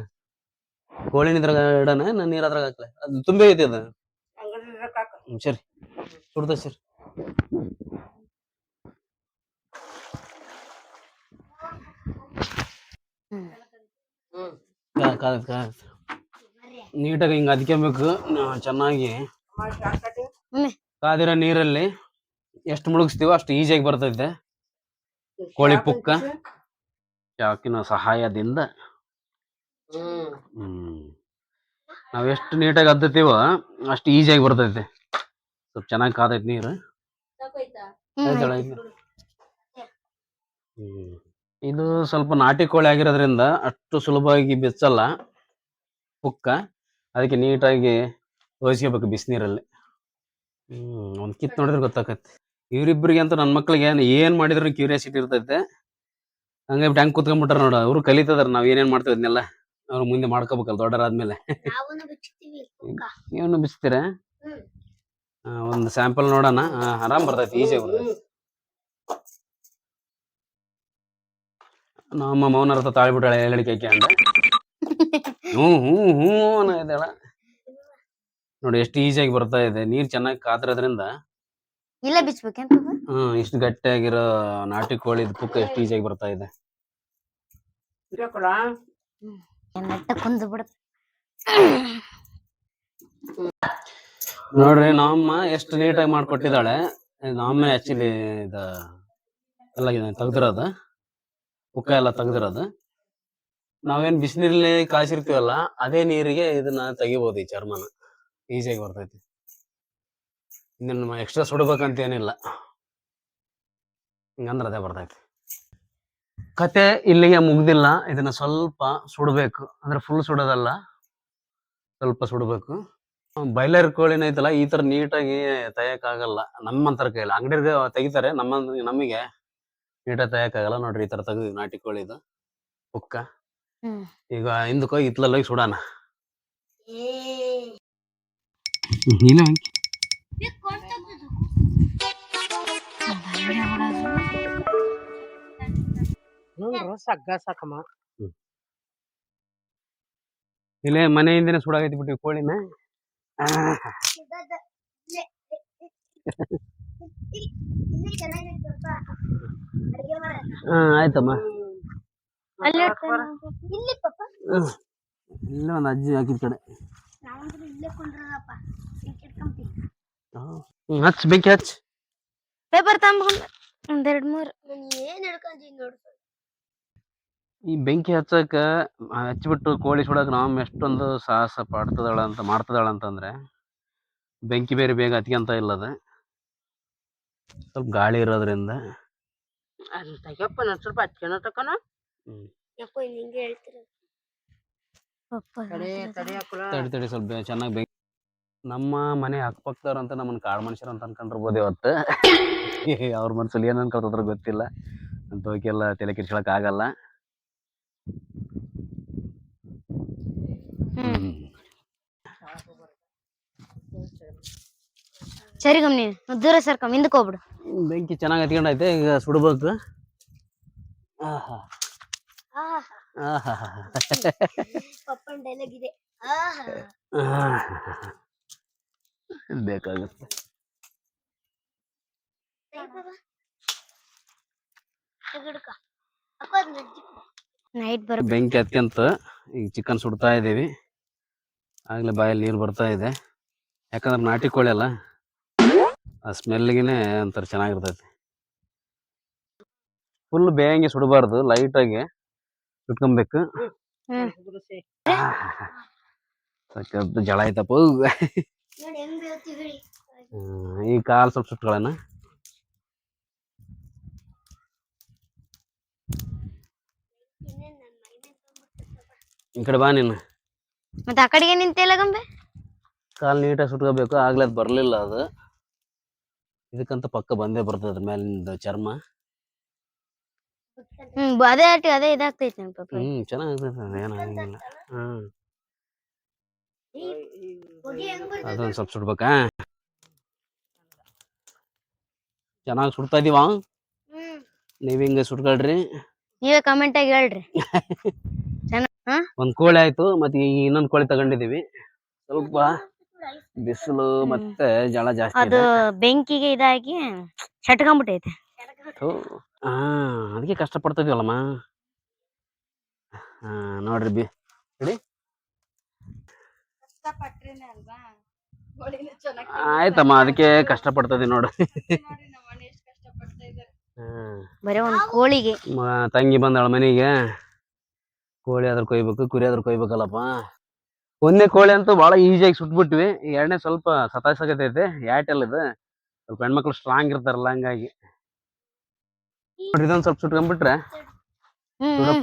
ಕೋಳಿ ಇದ್ರಾಗ ಇಡನ ನಾನು ನೀರ್ ಅದ್ರಾಗ ಹಾಕ್ಲೆ? ಅದು ತುಂಬಿ ಐತಿ ಅದು. ಹ್ಮ್, ಸರಿ. ಸುಡ್ದ ಸರಿ. ನೀಟಾಗಿ ಹಿಂಗ ಅದ್ಕೊಬೇಕು. ಚೆನ್ನಾಗಿ. ಕಾದಿರೋ ನೀರಲ್ಲಿ ಎಷ್ಟು ಮುಳುಗಿಸ್ತೀವೋ ಅಷ್ಟು ಈಜಿಯಾಗಿ ಬರ್ತೈತೆ. ಕೋಳಿ ಪುಕ್ಕ. ಚಾಕಿನ ಸಹಾಯದಿಂದ. ನಾವ್ ಎಷ್ಟು ನೀಟಾಗಿ ಅದ್ದುತ್ತೀವೋ ಅಷ್ಟು ಈಸಿಯಾಗಿ ಬರ್ತೈತೆ. ಸ್ವಲ್ಪ ಚೆನ್ನಾಗಿ ಕಾದೈತೆ ನೀರು. ಹ್ಮ್. ಇದು ಸ್ವಲ್ಪ ನಾಟಿ ಕೋಳಿ ಆಗಿರೋದ್ರಿಂದ ಅಷ್ಟು ಸುಲಭವಾಗಿ ಬೆಚ್ಚಲ್ಲ. ಪುಕ್ಕ ಅದಕ್ಕೆ ನೀಟಾಗಿ ತೋರಿಸ್ಕೋಬೇಕು ಬಿಸಿನೀರಲ್ಲಿ. ಹ್ಮ್ ಒಂದ್ ಕಿತ್ ನೋಡಿದ್ರೆ ಗೊತ್ತಾಗತ್ತೆ. ಇವ್ರಿಬ್ರಿಗೆ ಅಂತ ನನ್ನ ಮಕ್ಳಿಗೆ ಏನ್ ಏನ್ ಮಾಡಿದ್ರು ಕ್ಯೂರಿಯಾಸಿಟಿ ಇರ್ತೈತೆ. ಹಂಗಾಗಿ ಟ್ಯಾಂಕ್ ಕುತ್ಕೊಂಡ್ಬಿಟ್ಟಾರ ನೋಡ ಅವ್ರು ಕಲಿತದಾರ ನಾವು ಏನೇನ್ ಮಾಡ್ತೀವಿ ಅದನ್ನೆಲ್ಲ. ಅವ್ರು ಮುಂದೆ ಮಾಡ್ಕೋಬೇಕಲ್ಲ ದೊಡ್ಡರಾದ್ಮೇಲೆ. ಬಿಸ್ತೀರ ಹ್ಮ್. ಒಂದು ಸ್ಯಾಂಪಲ್ ನೋಡೋಣ. ಆರಾಮ್ ಬರ್ತೈತಿ ಈಸಿ ಬರ್ತೈತಿ. ನಮ್ಮ ಮೌನ ರಥ ತಾಳ್ಬಿಟ್ಟಾಳೆ ಹೇಳಿಕೆ ಅಂದ ಹ್ಞೂ ಹ್ಞೂ ಹ್ಞೂ ಅನ್ನೋ ಇದ್ದಾಳ. ನೋಡಿ ಎಷ್ಟು ಈಸಿಯಾಗಿ ಬರ್ತಾ ಇದೆ. ನೀರ್ ಚೆನ್ನಾಗಿ ಕಾತಿರೋದ್ರಿಂದ ಇಲ್ಲ ಬಿಚ್ಬೇಕೇನ್ ಹ್ಮ್ ಇಷ್ಟು ಗಟ್ಟಿಯಾಗಿರೋ ನಾಟಿ ಕೋಳಿ ಪುಕ್ಕ ಎಷ್ಟು ಈಸಿಯಾಗಿ ಬರ್ತಾ ಇದೆ. ನೆಟ್ಟ ಕುಂದು ಬಿಡ. ನೋಡ್ರಿ ನಮ್ಮ ಎಷ್ಟು ನೀಟಾಗಿ ಮಾಡ್ಕೊಟ್ಟಿದ್ದಾಳೆ. ನಮ್ಮಮ್ಮ ಆಕ್ಚುಲಿ ಇದ ಎಲ್ಲ ಇದು ತೆಗ್ದಿರೋದು. ಪುಕ್ಕ ಎಲ್ಲ ತೆಗ್ದಿರೋದು. ನಾವೇನ್ ಬಿಸಿನೀರಲ್ಲಿ ಕಾಯಿಸಿರ್ತೀವಲ್ಲ, ಅದೇ ನೀರಿಗೆ ಇದನ್ನ ತೆಗಿಬೋದು ಈ ಚರ್ಮನ. ಈಸಿಯಾಗಿ ಬರ್ತೈತಿ. ಇನ್ನ ಎಕ್ಸ್ಟ್ರಾ ಸುಡ್ಬೇಕಂತ ಏನಿಲ್ಲ ಹಿಂಗಂದ್ರೆ ಅದೇ ಬರ್ತೈತಿ. ಕತೆ ಇಲ್ಲಿಗೆ ಮುಗ್ದಿಲ್ಲ. ಇದನ್ನ ಸ್ವಲ್ಪ ಸುಡಬೇಕು. ಅಂದ್ರೆ ಫುಲ್ ಸುಡೋದಲ್ಲ. ಸ್ವಲ್ಪ ಸುಡಬೇಕು. ಬಾಯ್ಲರ್ ಕೋಳಿನ ಐತಲ್ಲ, ಈ ತರ ನೀಟಾಗಿ ತೆಗಿಯಕ್ಕಾಗಲ್ಲ. ನಮ್ಮಂತರ ಕೈಯಲ್ಲಿ. ಅಂಗಡಿಗೆ ತೆಗಿತಾರೆ. ನಮ್ಮ, ನಮಗೆ ನೀಟಾಗಿ ತೆಗಿಯಕ್ಕಾಗಲ್ಲ ನೋಡ್ರಿ ಈ ತರ ತೆಗ್ದು ನಾಟಿ ಕೋಳಿ ಇದು ಹ್ಮ್. ಈಗ ಹಿಂದಕ್ಕೆ ಹೋಗಿ ಇತ್ಲಲ್ಲಿ ಹೋಗಿ ಸುಡಾನ ನೋಡ್ರು ಸಗ್ಗ ಸಾಕಮ್ಮ. ಇಲ್ಲೇ ಮನೆ ಹಿಂದಿನ ಸುಡಾಗೈತಿ ಬಿಟ್ಟು ಕೋಳಿನ. ಹಾ ಆಯ್ತಮ್ಮ. ಇಲ್ಲಿ ಒಂದು ಅಜ್ಜಿ ಹಾಕಿದ ಕಡೆ ಹಚ್ ಬೆಂಕಿ ಹಚ್. ಪೇಪರ್ ತಗೊಂಡ್ ಒಂದೆರಡ್ ಮೂರ್. ಏನ್ ಹಿಡ್ಕೊಂತೀನಿ ನೋಡು ಈ ಬೆಂಕಿ ಹಚ್ಚಕ ಹಚ್ಚಿಬಿಟ್ಟು ಕೋಳಿ ಸುಡಕ್ ನಾವು ಎಷ್ಟೊಂದು ಸಾಹಸ ಪಡ್ತದಾಳ ಅಂತ ಮಾಡ್ತದಳ ಅಂತಂದ್ರೆ ಬೆಂಕಿ ಬೇರೆ ಬೇಗ ಹತ್ಕೊಂತ ಇಲ್ಲದ. ಸ್ವಲ್ಪ ಗಾಳಿ ಇರೋದ್ರಿಂದ. ಅಲ್ಲಿ ತೆಗಿಯಪ್ಪ ನಾನು ಸ್ವಲ್ಪ ಹಚ್ಕೊಂಡ ತಕನ. ಹಿಂಗೆ ತಡೆ ತಡೆ ತಡಿ ತಡಿ ಸ್ವಲ್ಪ ಚೆನ್ನಾಗಿ ಬೆಂಕಿ ನಮ್ಮ ಮನೆ ಅಕ್ಕಪಕ್ಕದವ್ರು ಅಂತ ನಮ್ಮನ್ನ ಕಾಡು ಮನುಷ್ಯರು ಅಂತ ಅನ್ಕೊಂಡಿರ್ಬೋದು ಇವತ್ತು. ಅವ್ರ ಮನ್ಸಲ್ಲಿ ಏನ್ ಅನ್ಕೊಳ್ತಾರ ಗೊತ್ತಿಲ್ಲ. ಅಂತವಕ್ಕೆಲ್ಲ ತಲೆ ಕೆಡ್ಸ್ಕೊಳಕ್ ಆಗಲ್ಲ. ಸರಿ ಗಮ್ನಿ ದೂರ ಸರ್ಕಮ್ ಹಿಂದಕ್ಕೆ ಹೋಗ್ಬಿಡು. ಬೆಂಕಿ ಚೆನ್ನಾಗಿ ಹತ್ಕೊಂಡೈತೆ ಈಗ ಸುಡ್ಬೇಕು ಆಹಾ. ಆಹಾ. ಪಪ್ಪನ ಡೈಲಾಗ್ ಇದೆ. ಬೇಕಾಗುತ್ತೆ. ನೈಟ್ ಬರ್ ಬೆಂಕಿ ಹತ್ಕೊಂತ ಈಗ ಚಿಕನ್ ಸುಡ್ತಾ ಇದ್ದೀವಿ ಆಗ್ಲೇ ಬಾಯಲ್ಲಿ ನೀರು ಬರ್ತಾ ಇದೆ. ಯಾಕಂದ್ರೆ ನಾಟಿ ಕೋಳಿ ಅಲ್ಲ. ಆ ಸ್ಮೆಲ್ಗಿನೇ ಒಂಥರ ಚೆನ್ನಾಗಿರ್ತೈತಿ. ಫುಲ್ ಬೇಯಂಗೆ ಸುಡಬಾರ್ದು ಲೈಟಾಗಿ ಸುಟ್ಕೊಬೇಕು. ಜಳ ಐತಪ್ಪ ಈ ಕಾಲ್ ಸ್ವಲ್ಪ ಸುಟ್ಕೊಳ್ಳೋಣ. ಈ ಕಡೆ ಬಾ ನೀನು. ಮತ್ತೆ ಆ ಕಡೆಗೆ ನಿಂತಿಲ್ಲ ಗಂಬೆ? ಕಾಲ್ ನೀಟಾಗಿ ಸುಟ್ಕೋಬೇಕು ಆಗ್ಲೇ ಅದು ಬರಲಿಲ್ಲ ಅದು. ಇದಕ್ಕಂತ ಪಕ್ಕ ಬಂದೇ ಬರ್ತದೆ ಅದ್ರ ಮೇಲಿಂದ ಚರ್ಮ. ಹ್ಮ್ ಅದೇ ಆಟಿ ಅದೇ ಇದಾಗ್ತೈತಿ ಪಾಪ ಹ್ಮ್ ಚೆನ್ನಾಗಿರ್ತೈತೆ ಅದು ಏನಾಗಿಲ್ಲ ಹ್ಮ್ ಅದೊಂದು ಸ್ವಲ್ಪ ಸುಡ್ಬೇಕಾ? ಚೆನ್ನಾಗಿ ಸುಡ್ತಾ ಇದೀವ? ನೀವ್ ಹಿಂಗೆ ಸುಟ್ಕೊಳ್ರಿ ನೀವೇ ಕಮೆಂಟ್ ಆಗಿ ಹೇಳ್ರಿ. ಒಂದ್ ಕೋಳಿ ಆಯ್ತು ಮತ್ತೆ ಇನ್ನೊಂದ್ ಕೋಳಿ ತಗೊಂಡಿದೀವಿ ಸ್ವಲ್ಪ ಬಿಸಿಲು ಮತ್ತೆ ಜಳ ಜಾಸ್ತಿ ಅದು ಬೆಂಕಿಗೆ ಇದಾಗಿ ಚಟ್ಕೊಂಬಿಟ್ಟೈತೆ. ಥು. ಹಾ ಅದಕ್ಕೆ ಕಷ್ಟ ಪಡ್ತಿದ್ವಲ್ಲಮ್ಮ ಹಾ ನೋಡ್ರಿ ಬಿ ready? ಆಯ್ತಮ್ಮ ಅದಕ್ಕೆ ಕಷ್ಟ ಪಡ್ತದೆ ನೋಡ್ರಿ ಬರೀ ಒಂದು ಕೋಳಿಗೆ. ತಂಗಿ ಬಂದಾಳ ಮನೆಗೆ. ಕೋಳಿ ಆದ್ರೂ ಕೊಯ್ಬೇಕು ಕುರಿ ಆದ್ರೂ ಕೊಯ್ಬೇಕಲ್ಲಪ್ಪ. ಒಂದನೇ ಕೋಳಿ ಅಂತೂ ಭಾಳ ಈಸಿಯಾಗಿ ಸುಟ್ಬಿಟ್ವಿ. ಎರಡನೇ ಸ್ವಲ್ಪ ಸತಾಯಿಸಕತೈತೆ ಯಾಟೆಲ್ಲ ಇದು. ಸ್ವಲ್ಪ ಹೆಣ್ಮಕ್ಳು ಸ್ಟ್ರಾಂಗ್ ಇರ್ತಾರಲ್ಲ ಹಂಗಾಗಿ. ನೋಡ್ರಿ ಇದೊಂದು ಸ್ವಲ್ಪ ಸುಟ್ಕೊಂಡ್ಬಿಟ್ರೆ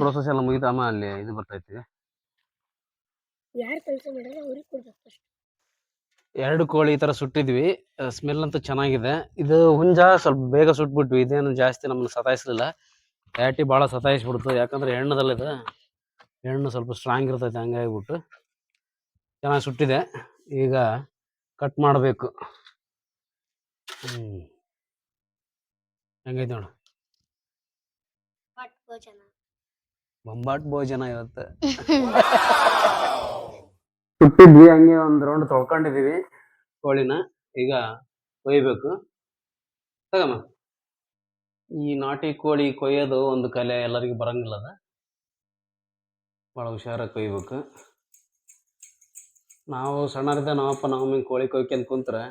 ಪ್ರೊಸೆಸ್ ಎಲ್ಲ ಮುಗಿತು. ಅಮ್ಮ ಅಲ್ಲಿ ಇದು ಬರ್ತೈತಿ ಎರಡು ಕೋಳಿ ಈ ತರ ಸುಟ್ಟಿದ್ವಿ. ಸ್ಮೆಲ್ ಅಂತೂ ಚೆನ್ನಾಗಿದೆ. ಇದು ಹುಂಜ ಸ್ವಲ್ಪ ಬೇಗ ಸುಟ್ಬಿಟ್ವಿ. ಇದೇನು ಜಾಸ್ತಿ ನಮ್ಮನ್ನ ಸತಾಯಿಸ್ಲಿಲ್ಲ. ಯಾಟಿ ಭಾಳ ಸತಾಯಿಸ್ಬಿಡ್ತು. ಯಾಕಂದ್ರೆ ಹೆಣ್ಣದಲ್ಲ ಇದು ಹೆಣ್ಣು ಸ್ವಲ್ಪ ಸ್ಟ್ರಾಂಗ್ ಇರ್ತೈತೆ ಹಂಗಾಗ್ಬಿಟ್ಟು. ಚೆನ್ನಾಗಿ ಸುಟ್ಟಿದೆ. ಈಗ ಕಟ್ ಮಾಡಬೇಕು. ಹಂಗೈತೆ ಹೆಂಗೈತೆ ನೋಡು. ಬೊಂಬಾಟ್ ಭೋಜನ. ಇವತ್ತು. ಸುಟ್ಟಿದ್ವಿ ಹಂಗೆ ಒಂದು ರೌಂಡ್ ತೊಳ್ಕೊಂಡಿದೀವಿ. ಕೋಳಿನ ಈಗ ಕೊಯ್ಬೇಕು. ತಗಮ್ಮ. ಈ ನಾಟಿ ಕೋಳಿ ಕೊಯ್ಯೋದು ಒಂದು ಕಲೆ ಎಲ್ಲರಿಗೂ ಬರಂಗಿಲ್ಲ ಅದ. ಭಾಳ ಹುಷಾರಾಗಿ ಕೊಯ್ಬೇಕು. ನಾವು ಸಣ್ಣರಿದ್ದ ನಾವಪ್ಪ ನಾವು ಹಿಂಗೆ ಕೋಳಿ ಅಂತ ಕುಂತ್ರೆ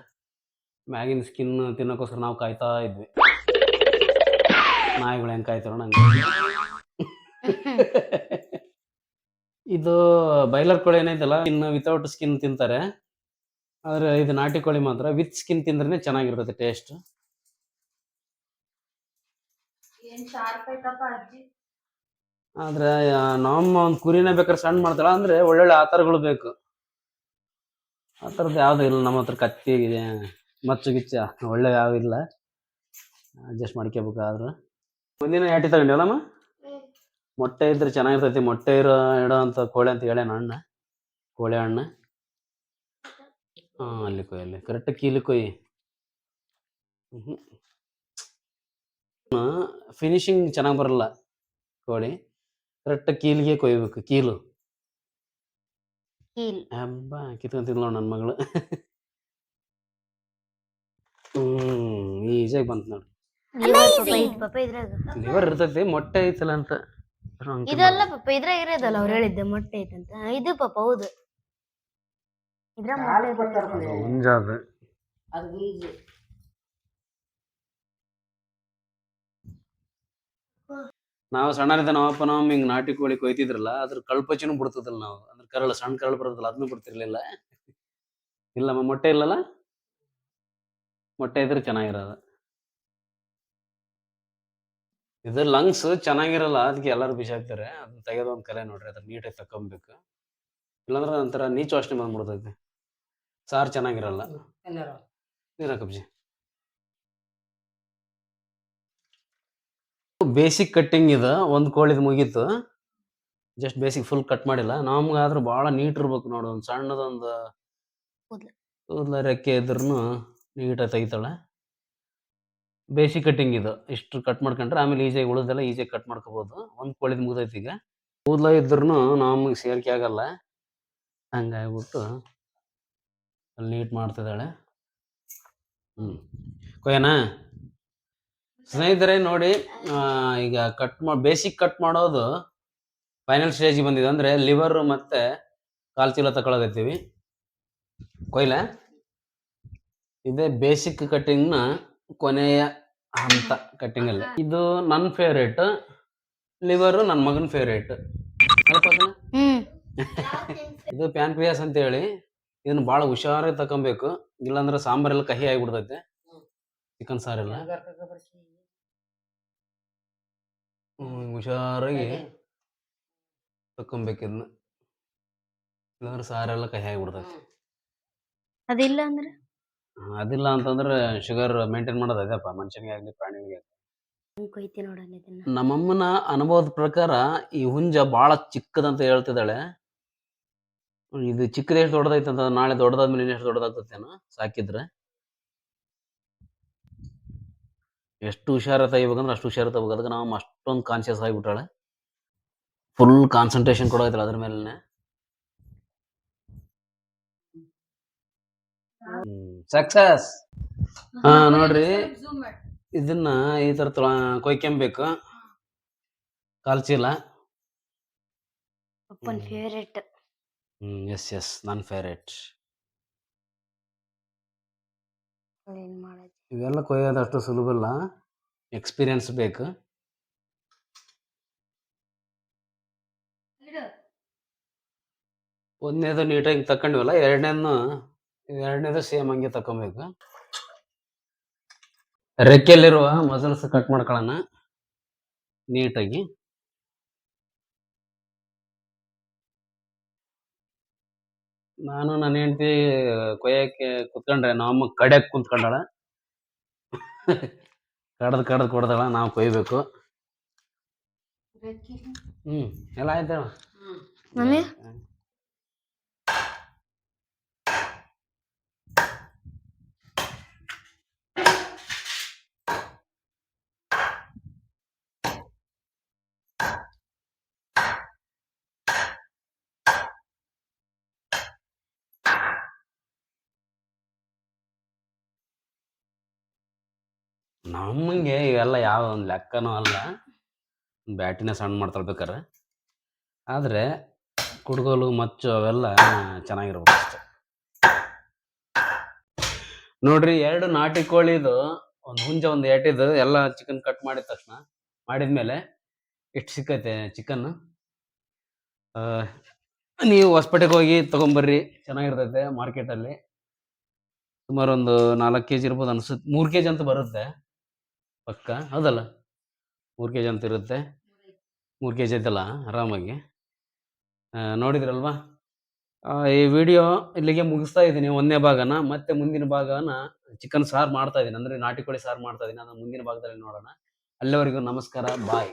ಮ್ಯಾಗಿನ ಸ್ಕಿನ್ ತಿನ್ನೋಕ್ಕೋಸ್ಕರ ನಾವು ಕಾಯ್ತಾ ಇದ್ವಿ. ನಾಯಿಗಳು ಹೆಂಗೆ ಕಾಯ್ತಾರೋ ನಂಗೆ ಇದು ಬೈಲರ್ ಕೋಳಿ ಏನೈತಲ್ಲ ಇನ್ನು ವಿತೌಟ್ ಸ್ಕಿನ್ ತಿಂತಾರೆ. ಆದ್ರೆ ಇದು ನಾಟಿ ಕೋಳಿ ಮಾತ್ರ ವಿತ್ ಸ್ಕಿನ್ ತಿಂದ್ರೆ ಚೆನ್ನಾಗಿರ್ತದೆ ಟೇಸ್ಟ್ ಆದ್ರೆ ನಮ್ಮ ಒಂದು ಕುರಿನೇ ಬೇಕಾದ್ರೆ ಸಣ್ಣ ಮಾಡ್ತಾಳ ಅಂದ್ರೆ ಒಳ್ಳೊಳ್ಳೆ ಆತರಗಳು ಬೇಕು. ಆ ಥರದ್ದು ಯಾವುದೂ ಇಲ್ಲ, ನಮ್ಮ ಹತ್ರ ಕತ್ತಿ ಮಚ್ಚು ಗಿಚ್ಚ ಒಳ್ಳೆ ಯಾವ ಇಲ್ಲ. ಅಡ್ಜಸ್ಟ್ ಮಾಡ್ಕೋಬೇಕಾದ್ರೆ ಮುಂದಿನ ಯಾಟಿ ತಗೊಂಡಿವಲ್ಲಮ್ಮ ಮೊಟ್ಟೆ ಇದ್ರೆ ಚೆನ್ನಾಗಿರ್ತೈತಿ, ಮೊಟ್ಟೆ ಇರೋ ಇಡೋ ಅಂತ ಕೋಳಿ ಅಂತ ಹೇಳ ಅಣ್ಣ? ಕೋಳಿ ಹಣ್ಣು ಹಾಂ, ಅಲ್ಲಿ ಕೊಯ್, ಅಲ್ಲಿ ಕರೆಕ್ಟ್ ಕೀಲಿ ಕೊಯ್. ಫಿನಿಶಿಂಗ್ ಚೆನ್ನಾಗಿ ಬರಲ್ಲ ಕೋಳಿ. ಕರೆಕ್ಟ್ ಕೀಲಿಗೆ ಕೊಯ್ಬೇಕು, ಕೀಲು. ಕೀಲ್ ಹಬ್ಬ ಕಿತ್ಕೊಂತಿದ್ಲು ನೋಡು ನನ್ನ ಮಗಳು. ಹ್ಮ್ ಈಜಾಗಿ ಬಂತು ನೋಡಿ. ಲಿವರ್ ಪಾಪ ಇದ್ರಾಗ. ಲಿವರ್ ಇರ್ತೈತಿ ಮೊಟ್ಟೆ ಐತಲ್ಲ ಅಂತ. ಇದೆಲ್ಲ ಪಾಪ ಇದ್ರಾಗ ಇರೋದಲ್ಲ ಅವ್ರು ಹೇಳಿದ್ದೆ ಮೊಟ್ಟೆ ಐತಂತ. ಇದು ಪಾಪ ಹೌದು. ಇದ್ರ ಮುಂಜಾದ ನಾವು ಸಣ್ಣರಿದ್ದ ನಮ್ಮಪ್ಪ ನಮ್ಮ ಹಿಂಗ್ ನಾಟಿ ಕೋಳಿ ಕೊಯ್ತಿದ್ರಲ್ಲ ಅದ್ರ ಕಳ್ಪಚಿನೂ ಬಿಡ್ತದಲ್ಲ ನಾವು. ಕರಳು ಸಣ್ಣ ಕರಳು ಬರೋದಿಲ್ಲ ಅದನ್ನು ಬಿಡ್ತಿರ್ಲಿಲ್ಲ. ಇಲ್ಲಮ್ಮ ಮೊಟ್ಟೆ ಇಲ್ಲಲ್ಲ? ಮೊಟ್ಟೆ ಇದ್ರೆ ಚೆನ್ನಾಗಿರೋದು ಇದು ಲಂಗ್ಸ್ ಚೆನ್ನಾಗಿರಲ್ಲ ಅದಕ್ಕೆ ಎಲ್ಲರೂ ಬಿಸಾಕ್ತಾರೆ. ಅದನ್ನ ತೆಗೆದು ಒಂದು ಕಲೆ ನೋಡ್ರಿ ಅದ್ರ ನೀಟಾಗಿ ತಕೊಂಬೇಕು ಇಲ್ಲಾಂದ್ರೆ ಒಂಥರ ನೀಚು ವಾಸನೆ ಬಂದ್ಬಿಡ್ತೈತೆ. ಸಾರು ಚೆನ್ನಾಗಿರಲ್ಲ. ನೀರ ಕಬ್ಜಿ. ಬೇಸಿಕ್ ಕಟ್ಟಿಂಗ್ ಇದು ಒಂದು ಕೋಳಿದು ಮುಗೀತು. ಜಸ್ಟ್ ಬೇಸಿಕ್ ಫುಲ್ ಕಟ್ ಮಾಡಿಲ್ಲ. ನಮ್ಗಾದ್ರೂ ಭಾಳ ನೀಟ್ ಇರ್ಬೇಕು ನೋಡು. ಒಂದು ಸಣ್ಣದೊಂದು ಕೂದ್ಲು. ರೆಕ್ಕೆ ಇದ್ರೂ ನೀಟಾಗಿ ತೆಗಿತಾಳೆ. ಬೇಸಿಕ್ ಕಟ್ಟಿಂಗ್ ಇದು. ಇಷ್ಟು ಕಟ್ ಮಾಡ್ಕೊಂಡ್ರೆ ಆಮೇಲೆ ಈಸಿಯಾಗಿ ಉಳಿದೆಲ್ಲ ಈಸಿಯಾಗಿ ಕಟ್ ಮಾಡ್ಕೋಬೋದು. ಒಂದು ಕೋಳಿದ ಮುಗ್ದೈತಿ ಈಗ. ಕೂದಲ ಇದ್ರೂ ನಮಗೆ ಸೇರಿಕೆ ಆಗಲ್ಲ. ಹಂಗಾಗ್ಬಿಟ್ಟು ಅಲ್ಲಿ ನೀಟ್ ಮಾಡ್ತಿದ್ದಾಳೆ. ಹ್ಞೂ ಕೊಯ್ಯನಾ ಸ್ನೇಹಿತರೆ ನೋಡಿ ಈಗ ಕಟ್ ಮಾಡಿ ಬೇಸಿಕ್ ಕಟ್ ಮಾಡೋದು ಫೈನಲ್ ಸ್ಟೇಜಿಗೆ ಬಂದಿದೆ ಅಂದರೆ ಲಿವರ್ ಮತ್ತೆ ಕಾಲ್ ಚೀಲ ತಗೊಳಕತ್ತೀವಿ ಕೊಯ್ಲ. ಇದೇ ಬೇಸಿಕ್ ಕಟ್ಟಿಂಗ್ನ ಕೊನೆಯ ಹಂತ ಕಟ್ಟಿಂಗಲ್ಲಿ ಇದು ನನ್ನ ಫೇವ್ರೇಟ್ ಲಿವರು ನನ್ನ ಮಗನ ಫೇವ್ರೇಟ್ ಇದು ಇದು ಪ್ಯಾನ್ಕ್ರಿಯಾಸ್ ಅಂತ ಹೇಳಿ ಇದನ್ನ ಭಾಳ ಹುಷಾರಾಗಿ ತಕೊಬೇಕು ಇಲ್ಲಾಂದ್ರೆ ಸಾಂಬಾರೆಲ್ಲ ಕಹಿ ಆಗಿಬಿಡ್ತೈತೆ. ಚಿಕನ್ ಸಾರೆಲ್ಲ. ಹುಷಾರಾಗಿ. ತಕ್ಕೊಬೇಕು ಇದನ್ನ ಇಲ್ಲಾಂದ್ರೆ ಸಾರೆಲ್ಲ ಕಹಿ ಆಗಿಬಿಡ್ತೈತಿ ಅದಿಲ್ಲ ಅಂದ್ರೆ ಅದಿಲ್ಲ ಅಂತಂದ್ರೆ ಶುಗರ್ ಮೇಂಟೈನ್ ಮಾಡೋದು ಅದೇಪ್ಪ ಮನುಷ್ಯನಿಗೆ ಆಗಲಿ ಪ್ರಾಣಿಗಳಿಗೆ ಆಗ್ಲಿ. ಕೊಯ್ತಿ ನೋಡೋಣ ಇದನ್ನ. ನಮ್ಮಮ್ಮನ ಅನುಭವದ ಪ್ರಕಾರ ಈ ಹುಂಜ ಭಾಳ ಚಿಕ್ಕದಂತ ಹೇಳ್ತಿದ್ದಾಳೆ. ಇದು ಚಿಕ್ಕದ ಎಷ್ಟು ದೊಡ್ಡದೈತೆ ಅಂತ ನಾಳೆ ದೊಡ್ಡದಾದ್ಮೇಲೆ ಇನ್ನೆಷ್ಟು ದೊಡ್ಡದಾಗ್ತತೇನೋ ಸಾಕಿದ್ರೆ. ಎಷ್ಟು ಹುಷಾರ ತೆಗಿಬೇಕಂದ್ರೆ ಅಷ್ಟು ಹುಷಾರ ತಗೋಬೇಕು. ಅದಕ್ಕೆ ನಾವು ಅಷ್ಟೊಂದು ಕಾನ್ಶಿಯಸ್ ಆಗಿಬಿಟ್ಟಾಳೆ. ಫುಲ್ ಕಾನ್ಸಂಟ್ರೇಷನ್ ಕೊಡೋಯ್ತಲ್ಲ ಅದ್ರ ಮೇಲೆ ಸಕ್ಸಸ್ ಹಾ ನೋಡ್ರಿ. ಇದನ್ನ ಈ ತರ ಕೊಯ್ಕೊಂಬೇಕು ಕಾಲ್ಚೀಲ. ಅಪ್ಪನ್ ಫೇವ್ರೇಟ್ ಹ್ಮ್ ಎಸ್ ಎಸ್ ನನ್ನ ಫೇವ್ರೇಟ್ ಇವೆಲ್ಲ ಕೊಯ್ಯೋದು ಅಷ್ಟು ಸುಲಭ ಇಲ್ಲ ಎಕ್ಸ್ಪೀರಿಯನ್ಸ್ ಬೇಕು. ಒಂದನೇದು ನೀಟಾಗಿ ತಕೊಂಡಿವಲ್ಲ ಎರಡನೇದು ಎರಡನೇದು ಸೇಮ್ ಹಂಗೆ ತಕೊಬೇಕು ರೆಕ್ಕೆಯಲ್ಲಿರುವ ಮಸಲ್ಸ್ ಕಟ್ ಮಾಡ್ಕೊಳ್ಳೋಣ ನೀಟಾಗಿ ನಾನು ನನ್ನ ಹೆಂಡತಿ ಕೊಯ್ಯಕ್ಕೆ ಕುತ್ಕೊಂಡ್ರೆ ನಮ್ಮ ಕಡೆಗೆ ಕುಂತ್ಕೊಂಡಾಳ. ಕಡ್ದು ಕಡ್ದು ಕೊಡ್ದಾಳ ನಾವು ಕೊಯ್ಬೇಕು. ಹ್ಮ್ ಎಲ್ಲ ಆಯ್ತು ಹ್ಮ್ ಇವೆಲ್ಲ ಯಾವ ಒಂದು ಲೆಕ್ಕನೂ ಅಲ್ಲ. ಬ್ಯಾಟಿನ ಸಣ್ಣ ಮಾಡ್ತಾಳೆ ಬೇಕಾರೆ ಆದರೆ ಕುಡ್ಗೋಲು, ಮಚ್ಚು ಅವೆಲ್ಲ ಚೆನ್ನಾಗಿರ್ಬೇಕು ಅಷ್ಟೆ. ನೋಡ್ರಿ, ಎರಡು ನಾಟಿ ಕೋಳಿದು ಒಂದು ಹುಂಜ, ಒಂದು ಏಟಿದು, ಎಲ್ಲ ಚಿಕನ್ ಕಟ್ ಮಾಡಿದ ತಕ್ಷಣ. ಮಾಡಿದ ಮೇಲೆ ಎಷ್ಟು ಸಿಕ್ಕೈತೆ ಚಿಕನ್ ನೀವು ಹೊಸಪೇಟೆಗೆ ಹೋಗಿ ತೊಗೊಂಬರ್ರಿ. ಚೆನ್ನಾಗಿರ್ತೈತೆ ಮಾರ್ಕೆಟಲ್ಲಿ. ಸುಮಾರು ಒಂದು ನಾಲ್ಕು ಕೆ ಜಿ ಇರ್ಬೋದು ಅನ್ಸುತ್ತೆ. ಮೂರು ಕೆ ಜಿ ಅಂತ ಬರುತ್ತೆ. ಪಕ್ಕ. ಹೌದಲ್ಲ? ಮೂರು ಕೆ ಜಿ ಅಂತ ಇರುತ್ತೆ. ಮೂರು ಕೆ ಜಿ ಐತಲ್ಲ ಆರಾಮಾಗಿ? ನೋಡಿದ್ರಲ್ವಾ? ಈ ವಿಡಿಯೋ ಇಲ್ಲಿಗೆ ಮುಗಿಸ್ತಾ ಇದ್ದೀನಿ ಒಂದನೇ ಭಾಗನ. ಮತ್ತೆ ಮುಂದಿನ ಭಾಗನ ಚಿಕನ್ ಸಾರು ಮಾಡ್ತಾ ಇದ್ದೀನಿ. ಅಂದರೆ ನಾಟಿ ಕೋಳಿ ಸಾರು ಮಾಡ್ತಾ ಇದ್ದೀನಿ. ಅದನ್ನು ಮುಂದಿನ ಭಾಗದಲ್ಲಿ ನೋಡೋಣ. ಅಲ್ಲಿವರೆಗೂ ನಮಸ್ಕಾರ. ಬಾಯ್.